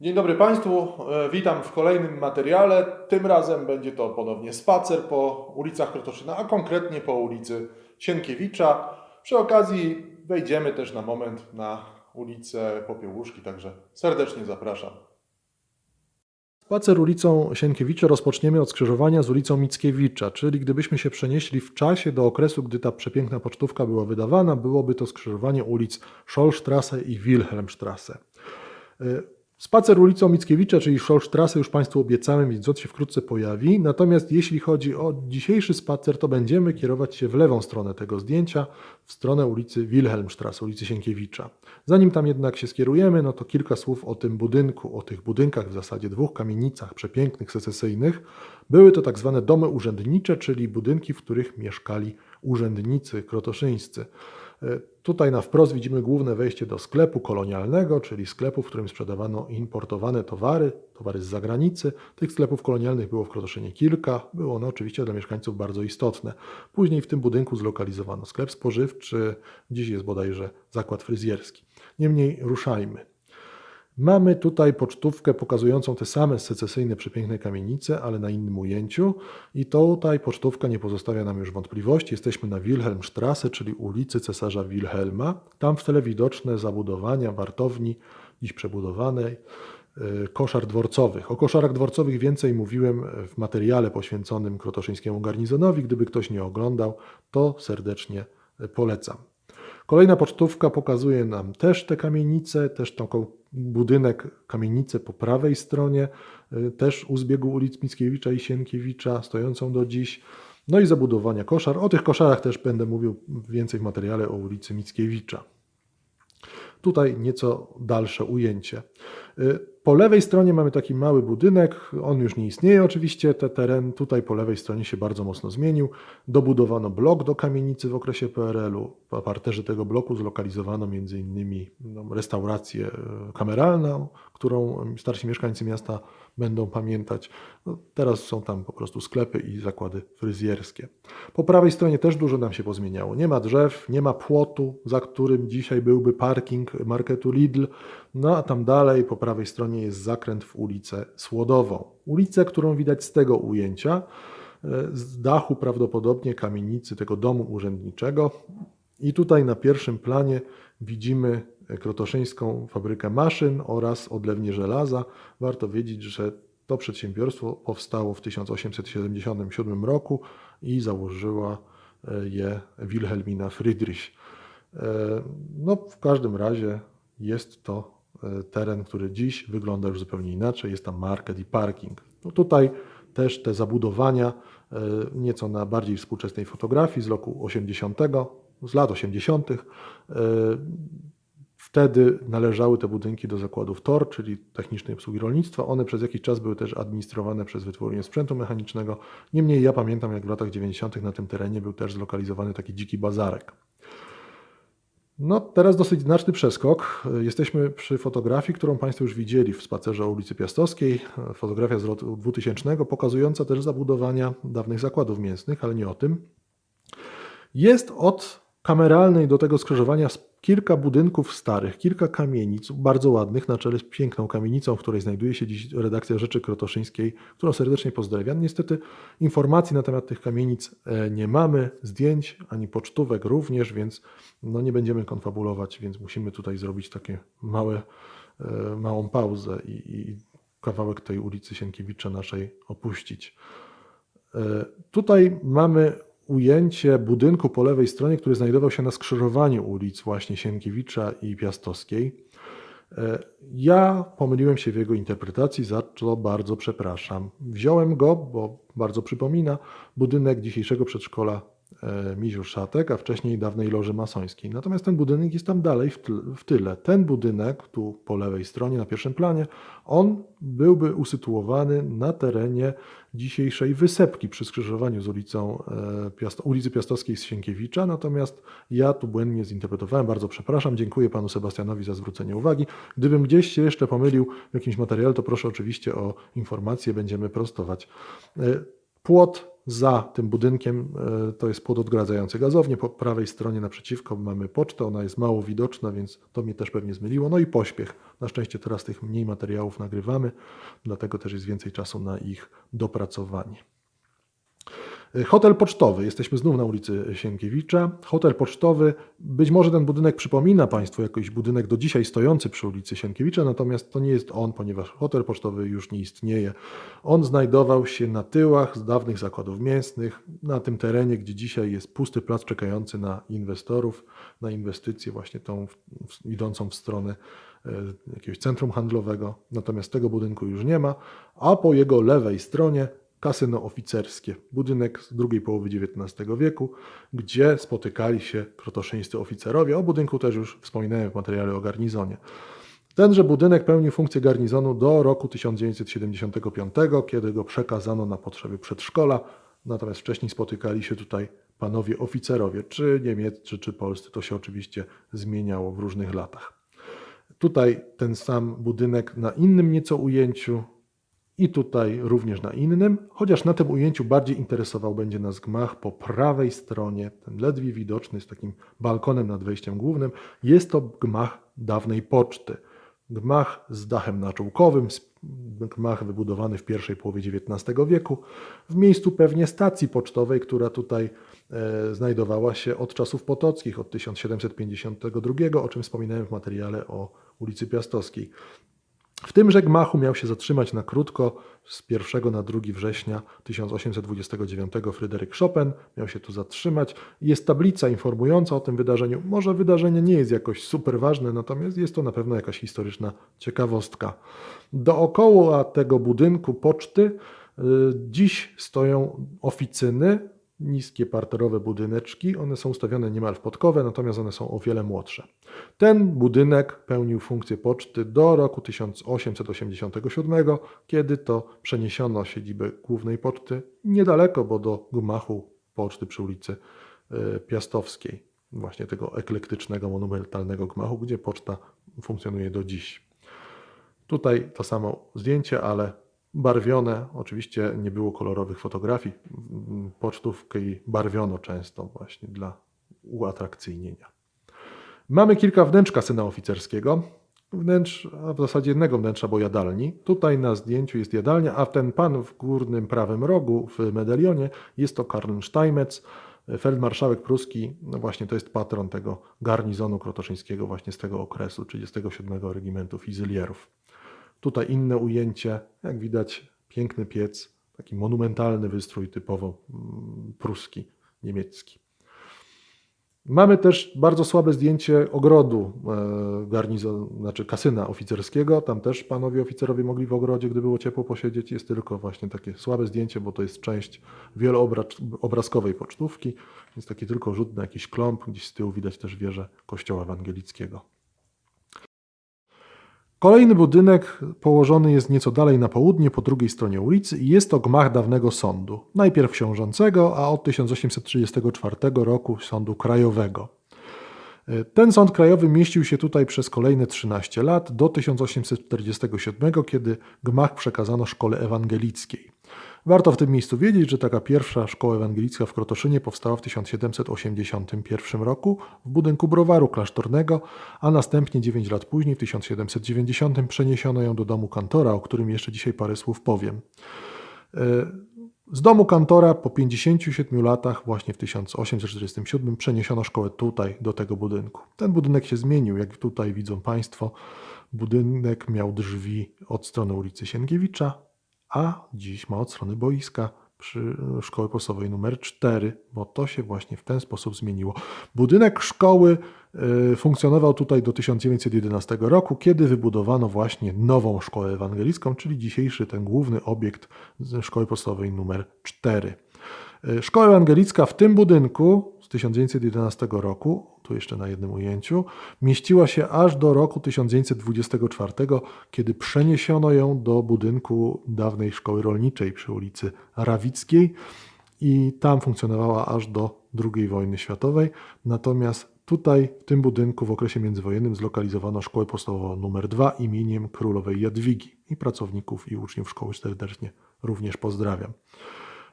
Dzień dobry Państwu, E, witam w kolejnym materiale. Tym razem będzie to ponownie spacer po ulicach Krotoszyna, a konkretnie po ulicy Sienkiewicza. Przy okazji wejdziemy też na moment na ulicę Popiełuszki, także serdecznie zapraszam. Spacer ulicą Sienkiewicza rozpoczniemy od skrzyżowania z ulicą Mickiewicza, czyli gdybyśmy się przenieśli w czasie do okresu, gdy ta przepiękna pocztówka była wydawana, byłoby to skrzyżowanie ulic Schollstrasse i Wilhelmstrasse. Spacer ulicą Mickiewicza, czyli Schollstrasse już Państwu obiecałem, więc on się wkrótce pojawi. Natomiast jeśli chodzi o dzisiejszy spacer, to będziemy kierować się w lewą stronę tego zdjęcia, w stronę ulicy Wilhelmstrasse, ulicy Sienkiewicza. Zanim tam jednak się skierujemy, no to kilka słów o tym budynku, o tych budynkach, w zasadzie dwóch kamienicach przepięknych, secesyjnych. Były to tak zwane domy urzędnicze, czyli budynki, w których mieszkali urzędnicy krotoszyńscy. Tutaj na wprost widzimy główne wejście do sklepu kolonialnego, czyli sklepu, w którym sprzedawano importowane towary, towary z zagranicy. Tych sklepów kolonialnych było w Krotoszynie kilka. Było ono oczywiście dla mieszkańców bardzo istotne. Później w tym budynku zlokalizowano sklep spożywczy, dziś jest bodajże zakład fryzjerski. Niemniej ruszajmy. Mamy tutaj pocztówkę pokazującą te same secesyjne, przepiękne kamienice, ale na innym ujęciu. I tutaj pocztówka nie pozostawia nam już wątpliwości. Jesteśmy na Wilhelmstrasse, czyli ulicy cesarza Wilhelma. Tam w tle widoczne zabudowania wartowni, dziś przebudowanej, y, koszar dworcowych. O koszarach dworcowych więcej mówiłem w materiale poświęconym krotoszyńskiemu garnizonowi. Gdyby ktoś nie oglądał, to serdecznie polecam. Kolejna pocztówka pokazuje nam też te kamienice, też taką budynek, kamienicę po prawej stronie, y, też u zbiegu ulic Mickiewicza i Sienkiewicza, stojącą do dziś. No i zabudowania koszar. O tych koszarach też będę mówił więcej w materiale o ulicy Mickiewicza. Tutaj nieco dalsze ujęcie. Y, Po lewej stronie mamy taki mały budynek, on już nie istnieje oczywiście, ten teren tutaj po lewej stronie się bardzo mocno zmienił. Dobudowano blok do kamienicy w okresie PRL-u. Po parterze tego bloku zlokalizowano m.in. No, restaurację y, kameralną, którą starsi mieszkańcy miasta będą pamiętać. No, teraz są tam po prostu sklepy i zakłady fryzjerskie. Po prawej stronie też dużo nam się pozmieniało. Nie ma drzew, nie ma płotu, za którym dzisiaj byłby parking marketu Lidl. No a tam dalej po prawej stronie jest zakręt w ulicę Słodową. Ulicę, którą widać z tego ujęcia, e, z dachu prawdopodobnie kamienicy tego domu urzędniczego. I tutaj na pierwszym planie widzimy krotoszyńską fabrykę maszyn oraz odlewnię żelaza. Warto wiedzieć, że to przedsiębiorstwo powstało w 1877 roku i założyła e, je Wilhelmina Friedrich. E, No, w każdym razie jest to e, teren, który dziś wygląda już zupełnie inaczej. Jest tam market i parking. No tutaj też te zabudowania, e, nieco na bardziej współczesnej fotografii z roku 80, z lat 80. e, Wtedy należały te budynki do zakładów TOR, czyli Technicznej Obsługi Rolnictwa. One przez jakiś czas były też administrowane przez Wytwórnię Sprzętu Mechanicznego. Niemniej ja pamiętam, jak w latach 90. na tym terenie był też zlokalizowany taki dziki bazarek. No, teraz dosyć znaczny przeskok. Jesteśmy przy fotografii, którą Państwo już widzieli w spacerze ulicy Piastowskiej. Fotografia z roku 2000, pokazująca też zabudowania dawnych zakładów mięsnych, ale nie o tym. Jest od kameralnej do tego skrzyżowania kilka budynków starych, kilka kamienic, bardzo ładnych, na czele z piękną kamienicą, w której znajduje się dziś redakcja Rzeczy Krotoszyńskiej, którą serdecznie pozdrawiam. Niestety informacji na temat tych kamienic e, nie mamy, zdjęć ani pocztówek również, więc no nie będziemy konfabulować, więc musimy tutaj zrobić takie małe, e, małą pauzę i, i kawałek tej ulicy Sienkiewicza naszej opuścić. E, Tutaj mamy ujęcie budynku po lewej stronie, który znajdował się na skrzyżowaniu ulic właśnie Sienkiewicza i Piastowskiej. E, Ja pomyliłem się w jego interpretacji, za co bardzo przepraszam. Wziąłem go, bo bardzo przypomina budynek dzisiejszego przedszkola Miziu Szatek, a wcześniej dawnej loży masońskiej. Natomiast ten budynek jest tam dalej w tyle-. Ten budynek, tu po lewej stronie, na pierwszym planie, on byłby usytuowany na terenie dzisiejszej wysepki przy skrzyżowaniu z ulicą e, ulicy Piastowskiej z Sienkiewicza, natomiast ja tu błędnie zinterpretowałem, bardzo przepraszam, dziękuję panu Sebastianowi za zwrócenie uwagi. Gdybym gdzieś się jeszcze pomylił w jakimś materiale, to proszę oczywiście o informację, będziemy prostować. Płot za tym budynkiem e, to jest płot odgradzający gazownię. Po prawej stronie naprzeciwko mamy pocztę, ona jest mało widoczna, więc to mnie też pewnie zmyliło. No i pośpiech. Na szczęście teraz tych mniej materiałów nagrywamy, dlatego też jest więcej czasu na ich dopracowanie. Hotel pocztowy. Jesteśmy znów na ulicy Sienkiewicza. Hotel pocztowy, być może ten budynek przypomina Państwu jakiś budynek do dzisiaj stojący przy ulicy Sienkiewicza, natomiast to nie jest on, ponieważ hotel pocztowy już nie istnieje. On znajdował się na tyłach z dawnych zakładów mięsnych, na tym terenie, gdzie dzisiaj jest pusty plac czekający na inwestorów, na inwestycje właśnie tą w, idącą w stronę e, jakiegoś centrum handlowego. Natomiast tego budynku już nie ma, a po jego lewej stronie kasyno oficerskie, budynek z drugiej połowy XIX wieku, gdzie spotykali się krotoszyńscy oficerowie. O budynku też już wspominałem w materiale o garnizonie. Tenże budynek pełnił funkcję garnizonu do roku 1975, kiedy go przekazano na potrzeby przedszkola, natomiast wcześniej spotykali się tutaj panowie oficerowie, czy niemieccy, czy polscy. To się oczywiście zmieniało w różnych latach. Tutaj ten sam budynek na innym nieco ujęciu, i tutaj również na innym, chociaż na tym ujęciu bardziej interesował będzie nas gmach po prawej stronie, ten ledwie widoczny z takim balkonem nad wejściem głównym, jest to gmach dawnej poczty. Gmach z dachem naczółkowym, gmach wybudowany w pierwszej połowie XIX wieku, w miejscu pewnie stacji pocztowej, która tutaj e, znajdowała się od czasów potockich, od 1752, o czym wspominałem w materiale o ulicy Piastowskiej. W tymże gmachu miał się zatrzymać na krótko z 1 na 2 września 1829 Fryderyk Chopin. Miał się tu zatrzymać. Jest tablica informująca o tym wydarzeniu. Może wydarzenie nie jest jakoś super ważne, natomiast jest to na pewno jakaś historyczna ciekawostka. Dookoła tego budynku poczty y, dziś stoją oficyny niskie parterowe budyneczki. One są ustawione niemal w podkowę, natomiast one są o wiele młodsze. Ten budynek pełnił funkcję poczty do roku 1887, kiedy to przeniesiono siedzibę głównej poczty niedaleko, bo do gmachu poczty przy ulicy e, Piastowskiej, właśnie tego eklektycznego, monumentalnego gmachu, gdzie poczta funkcjonuje do dziś. Tutaj to samo zdjęcie, ale barwione. Oczywiście nie było kolorowych fotografii. Pocztówki barwiono często właśnie dla uatrakcyjnienia. Mamy kilka wnętrz kasyna oficerskiego. Wnętrz, a w zasadzie jednego wnętrza, bo jadalni. Tutaj na zdjęciu jest jadalnia, a ten pan w górnym prawym rogu w medalionie jest to Karl Steinmetz, feldmarszałek pruski. No właśnie to jest patron tego garnizonu krotoszyńskiego właśnie z tego okresu 37 Regimentu Fizylierów. Tutaj inne ujęcie, jak widać, piękny piec, taki monumentalny wystrój typowo mm, pruski, niemiecki. Mamy też bardzo słabe zdjęcie ogrodu e, garnizon, znaczy kasyna oficerskiego. Tam też panowie oficerowie mogli w ogrodzie, gdy było ciepło, posiedzieć. Jest tylko właśnie takie słabe zdjęcie, bo to jest część wieloobrazkowej pocztówki. Jest taki tylko rzut na jakiś klomp. Gdzieś z tyłu widać też wieżę kościoła ewangelickiego. Kolejny budynek położony jest nieco dalej na południe, po drugiej stronie ulicy i jest to gmach dawnego sądu. Najpierw książącego, a od 1834 roku sądu krajowego. Ten sąd krajowy mieścił się tutaj przez kolejne 13 lat, do 1847, kiedy gmach przekazano szkole ewangelickiej. Warto w tym miejscu wiedzieć, że taka pierwsza szkoła ewangelicka w Krotoszynie powstała w 1781 roku w budynku browaru klasztornego, a następnie 9 lat później, w 1790, przeniesiono ją do domu kantora, o którym jeszcze dzisiaj parę słów powiem. E, z domu kantora po 57 latach, właśnie w 1847, przeniesiono szkołę tutaj, do tego budynku. Ten budynek się zmienił, jak tutaj widzą Państwo. Budynek miał drzwi od strony ulicy Sienkiewicza, a dziś ma od strony boiska przy szkoły podstawowej numer 4, bo to się właśnie w ten sposób zmieniło. Budynek szkoły y, funkcjonował tutaj do 1911 roku, kiedy wybudowano właśnie nową szkołę ewangelicką, czyli dzisiejszy ten główny obiekt szkoły podstawowej numer 4. Y, szkoła ewangelicka w tym budynku 1911 roku tu jeszcze na jednym ujęciu, mieściła się aż do roku 1924, kiedy przeniesiono ją do budynku dawnej szkoły rolniczej przy ulicy Rawickiej i tam funkcjonowała aż do II wojny światowej. Natomiast tutaj, w tym budynku, w okresie międzywojennym zlokalizowano szkołę podstawową nr 2 imieniem królowej Jadwigi i pracowników i uczniów szkoły serdecznie również pozdrawiam.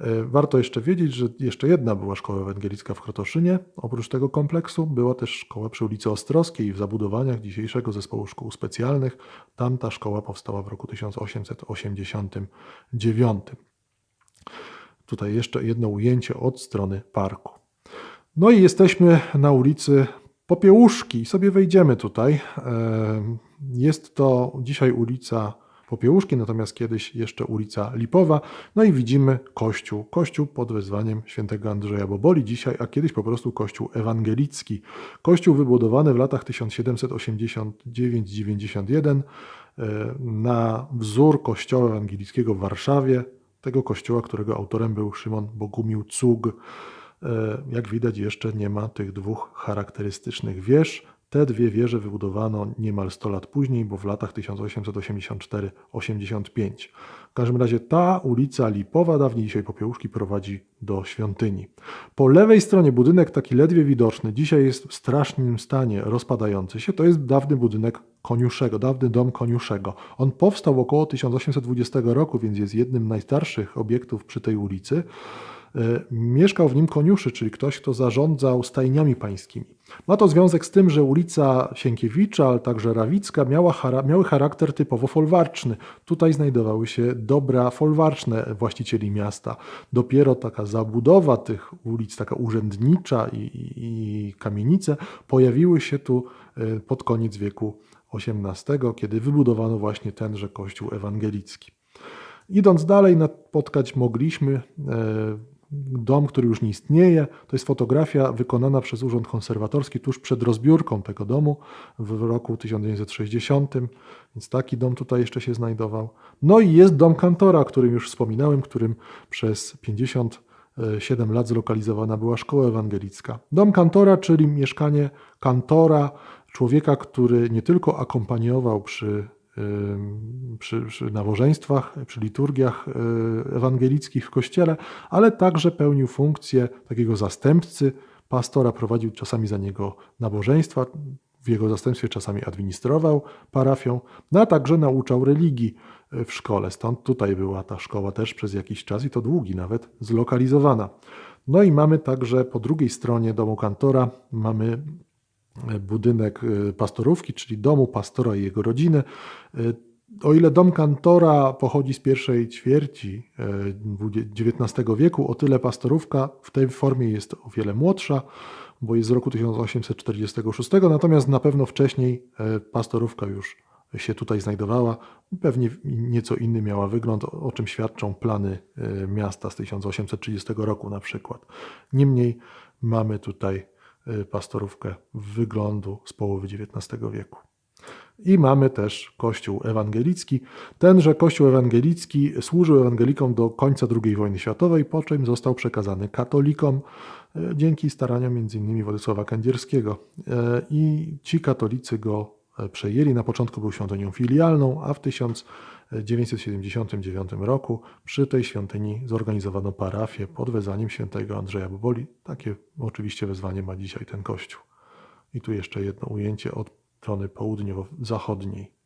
E, Warto jeszcze wiedzieć, że jeszcze jedna była szkoła ewangelicka w Krotoszynie. Oprócz tego kompleksu była też szkoła przy ulicy Ostrowskiej w zabudowaniach dzisiejszego zespołu szkół specjalnych. Tam ta szkoła powstała w roku 1889. Tutaj jeszcze jedno ujęcie od strony parku. No i jesteśmy na ulicy Popiełuszki. Sobie wejdziemy tutaj. E, Jest to dzisiaj ulica Popiełuszki, natomiast kiedyś jeszcze ulica Lipowa. No i widzimy kościół. Kościół pod wezwaniem świętego Andrzeja Boboli dzisiaj, a kiedyś po prostu kościół ewangelicki. Kościół wybudowany w latach 1789-91 e, na wzór kościoła ewangelickiego w Warszawie, tego kościoła, którego autorem był Szymon Bogumił Cug. E, Jak widać, jeszcze nie ma tych dwóch charakterystycznych wież. Te dwie wieże wybudowano niemal 100 lat później, bo w latach 1884-85. W każdym razie ta ulica Lipowa, dawniej dzisiaj Popiełuszki, prowadzi do świątyni. Po lewej stronie budynek taki ledwie widoczny, dzisiaj jest w strasznym stanie, rozpadający się, to jest dawny budynek koniuszego, dawny dom koniuszego. On powstał około 1820 roku, więc jest jednym z najstarszych obiektów przy tej ulicy. E, Mieszkał w nim koniuszy, czyli ktoś, kto zarządzał stajniami pańskimi. Ma to związek z tym, że ulica Sienkiewicza, ale także Rawicka miała, chara- miały charakter typowo folwarczny. Tutaj znajdowały się dobra folwarczne właścicieli miasta. Dopiero taka zabudowa tych ulic, taka urzędnicza i, i, i kamienice pojawiły się tu e, pod koniec wieku XVIII, kiedy wybudowano właśnie tenże kościół ewangelicki. Idąc dalej, napotkać mogliśmy e, dom, który już nie istnieje. To jest fotografia wykonana przez Urząd Konserwatorski tuż przed rozbiórką tego domu w roku 1960, więc taki dom tutaj jeszcze się znajdował. No i jest dom kantora, o którym już wspominałem, którym przez 57 lat zlokalizowana była szkoła ewangelicka. Dom kantora, czyli mieszkanie kantora, człowieka, który nie tylko akompaniował przy przy, przy nabożeństwach, przy liturgiach y, ewangelickich w kościele, ale także pełnił funkcję takiego zastępcy pastora, prowadził czasami za niego nabożeństwa, w jego zastępstwie czasami administrował parafią, no a także nauczał religii y, w szkole. Stąd tutaj była ta szkoła też przez jakiś czas i to długi nawet zlokalizowana. No i mamy także po drugiej stronie domu kantora mamy budynek y, pastorówki, czyli domu pastora i jego rodziny. Y, O ile dom kantora pochodzi z pierwszej ćwierci XIX wieku, o tyle pastorówka w tej formie jest o wiele młodsza, bo jest z roku 1846, natomiast na pewno wcześniej pastorówka już się tutaj znajdowała. Pewnie nieco inny miała wygląd, o czym świadczą plany miasta z 1830 roku na przykład. Niemniej mamy tutaj pastorówkę wyglądu z połowy XIX wieku. I mamy też Kościół ewangelicki. Tenże Kościół ewangelicki służył ewangelikom do końca II wojny światowej, po czym został przekazany katolikom e, dzięki staraniom m.in. Władysława Kędzierskiego. E, I ci katolicy go przejęli. Na początku był świątynią filialną, a w 1979 roku przy tej świątyni zorganizowano parafię pod wezwaniem świętego Andrzeja Boboli. Takie oczywiście wezwanie ma dzisiaj ten kościół. I tu jeszcze jedno ujęcie od strony południowo-zachodniej.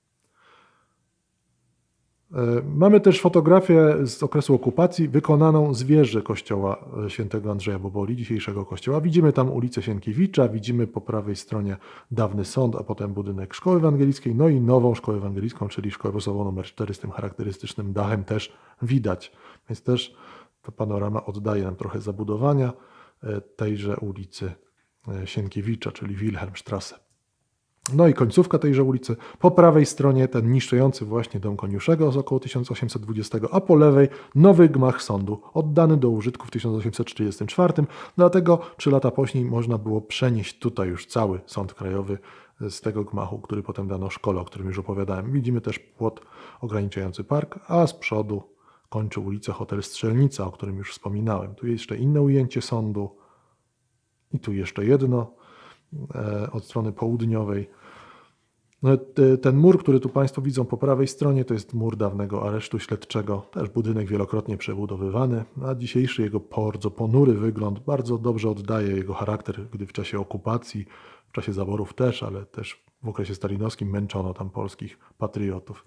E, Mamy też fotografię z okresu okupacji wykonaną z wieży kościoła e, świętego Andrzeja Boboli, dzisiejszego kościoła. Widzimy tam ulicę Sienkiewicza, widzimy po prawej stronie dawny sąd, a potem budynek szkoły ewangelickiej, no i nową szkołę ewangelicką, czyli szkołę podstawową nr 4 z tym charakterystycznym dachem też widać. Więc też ta panorama oddaje nam trochę zabudowania e, tejże ulicy Sienkiewicza, czyli Wilhelmstrasse. No i końcówka tejże ulicy. Po prawej stronie ten niszczący właśnie dom koniuszego z około 1820, a po lewej nowy gmach sądu, oddany do użytku w 1834. Dlatego trzy lata później można było przenieść tutaj już cały sąd krajowy z tego gmachu, który potem dano szkole, o którym już opowiadałem. Widzimy też płot ograniczający park, a z przodu kończy ulicę Hotel Strzelnica, o którym już wspominałem. Tu jeszcze inne ujęcie sądu i tu jeszcze jedno od strony południowej. No, te- ten mur, który tu Państwo widzą po prawej stronie, to jest mur dawnego aresztu śledczego. Też budynek wielokrotnie przebudowywany, a dzisiejszy jego bardzo ponury wygląd bardzo dobrze oddaje jego charakter, gdy w czasie okupacji, w czasie zaborów też, ale też w okresie stalinowskim męczono tam polskich patriotów.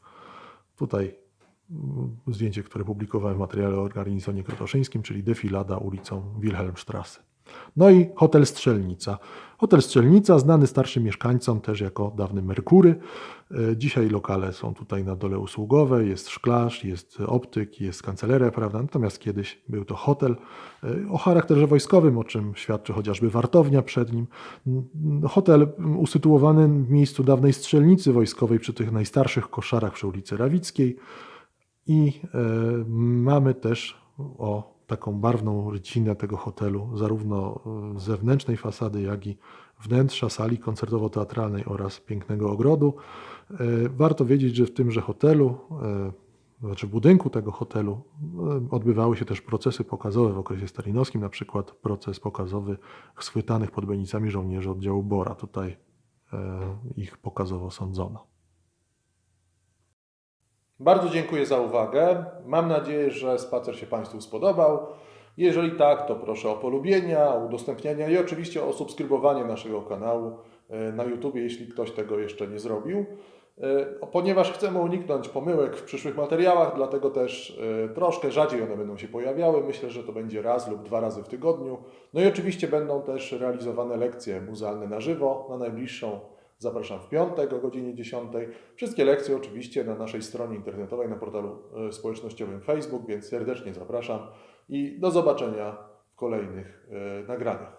Tutaj mm, zdjęcie, które publikowałem w materiale o garnizonie krotoszyńskim, czyli defilada ulicą Wilhelmstrasse. No i hotel Strzelnica. Hotel Strzelnica, znany starszym mieszkańcom też jako dawny Merkury. E, Dzisiaj lokale są tutaj na dole usługowe, jest szklarz, jest optyk, jest kancelaria, prawda? Natomiast kiedyś był to hotel e, o charakterze wojskowym, o czym świadczy chociażby wartownia przed nim. N- Hotel usytuowany w miejscu dawnej strzelnicy wojskowej przy tych najstarszych koszarach przy ulicy Rawickiej. I e, mamy też o taką barwną rycinę tego hotelu, zarówno e, zewnętrznej fasady, jak i wnętrza sali koncertowo-teatralnej oraz pięknego ogrodu. E, Warto wiedzieć, że w tymże hotelu, e, znaczy w budynku tego hotelu, odbywały się też procesy pokazowe w okresie stalinowskim, na przykład proces pokazowy schwytanych pod Benicami żołnierzy oddziału Bora. Tutaj ich pokazowo sądzono. Bardzo dziękuję za uwagę. Mam nadzieję, że spacer się Państwu spodobał. Jeżeli tak, to proszę o polubienia, udostępniania i oczywiście o subskrybowanie naszego kanału e, na YouTube, jeśli ktoś tego jeszcze nie zrobił. E, Ponieważ chcemy uniknąć pomyłek w przyszłych materiałach, dlatego też e, troszkę rzadziej one będą się pojawiały. Myślę, że to będzie raz lub dwa razy w tygodniu. No i oczywiście będą też realizowane lekcje muzealne na żywo na najbliższą Zapraszam w piątek o godzinie 10. Wszystkie lekcje oczywiście na naszej stronie internetowej, na portalu e, społecznościowym Facebook, więc serdecznie zapraszam i do zobaczenia w kolejnych e, nagraniach.